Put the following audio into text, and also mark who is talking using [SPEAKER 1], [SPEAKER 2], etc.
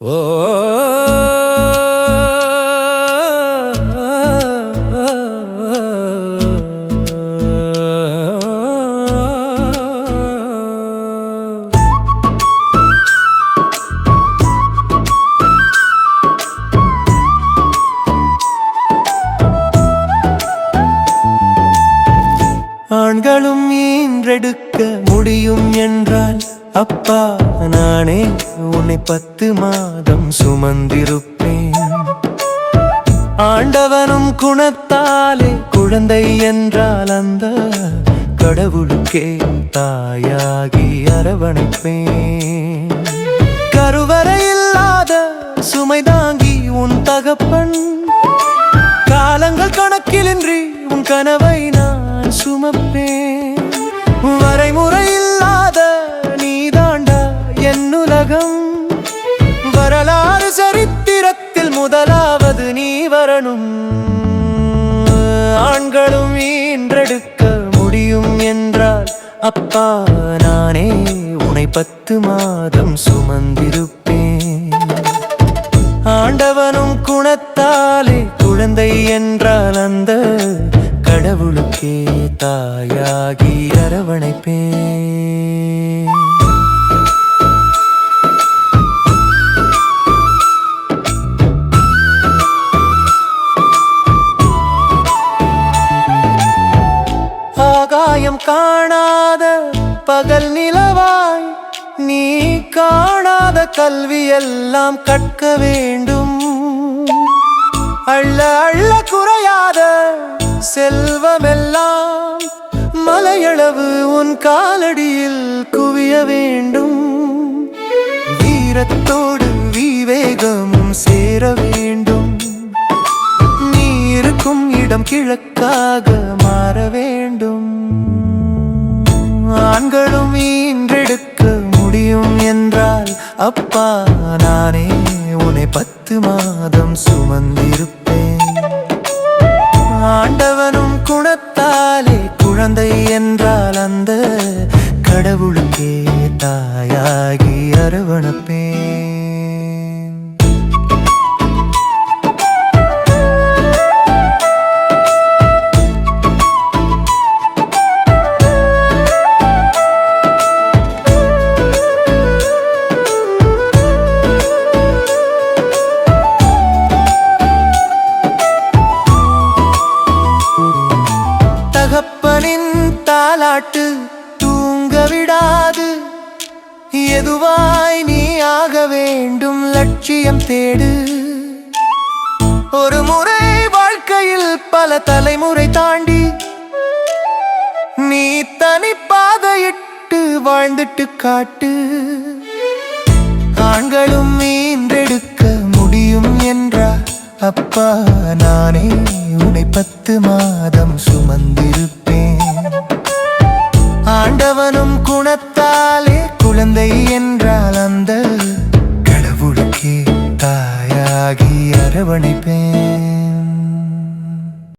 [SPEAKER 1] ஓ ஆண்களும் ஈன்றெடுக்க முடியும் என்றால் அப்பா நானே உன்னை பத்து மாதம் சுமந்திருப்பேன். ஆண்டவனும் குணத்தாலே குழந்தை என்றால் அந்த கடவுளுக்கே தாயாகி அரவணைப்பேன். கருவறை இல்லாத சுமை தாங்கி உன் தகப்பன். காலங்கள் கணக்கிலின்றி உன் கனவை நான் சுமப்பேன். வரைமுறை என்னுலகம் வரலாறு சரித்திரத்தில் முதலாவது நீ வரணும். ஆண்களும் ஈன்றெடுக்க முடியும் என்றால் அப்பா நானே உனை பத்து மாதம் சுமந்திருப்பேன். ஆண்டவனும் குணத்தாலே குழந்தை என்றால் அந்த கடவுளுக்கே தாயாகி அரவணைப்பேன். காணாத பகல் நிலவாய் நீ காணாத கல்வி எல்லாம் கற்க வேண்டும். அள்ள அள்ள குறையாத செல்வமெல்லாம் மலையளவு உன் காலடியில் குவிய வேண்டும். வீரத்தோடு விவேகமும் சேர வேண்டும். நீ இருக்கும் இடம் கிழக்காக மாற வேண்டும் கண்களும் ஈன்றெடுக்க முடியும் என்றால் அப்பா நானே உன்னை பத்து மாதம் சுமந்திருப்பேன். ஆண்டவனும் குணத்தாலே குழந்தை என்றால் அந்த கடவுளுக்கே தாயாகி அரவணப்பேன். தாலாட்டு தூங்க விடாது எதுவாய் நீ ஆக வேண்டும் லட்சியம் தேடு. ஒரு முறை வாழ்க்கையில் பல தலைமுறை தாண்டி நீ தனி பாதையிட்டு வாழ்ந்துட்டு காட்டு. ஆண்களும் மீன்றெடுக்க முடியும் என்றா? அப்பா நானே உனை பத்து மாதம் சுமந்திருப்ப ஆண்டவனும் குணத்தாலே குழந்தை என்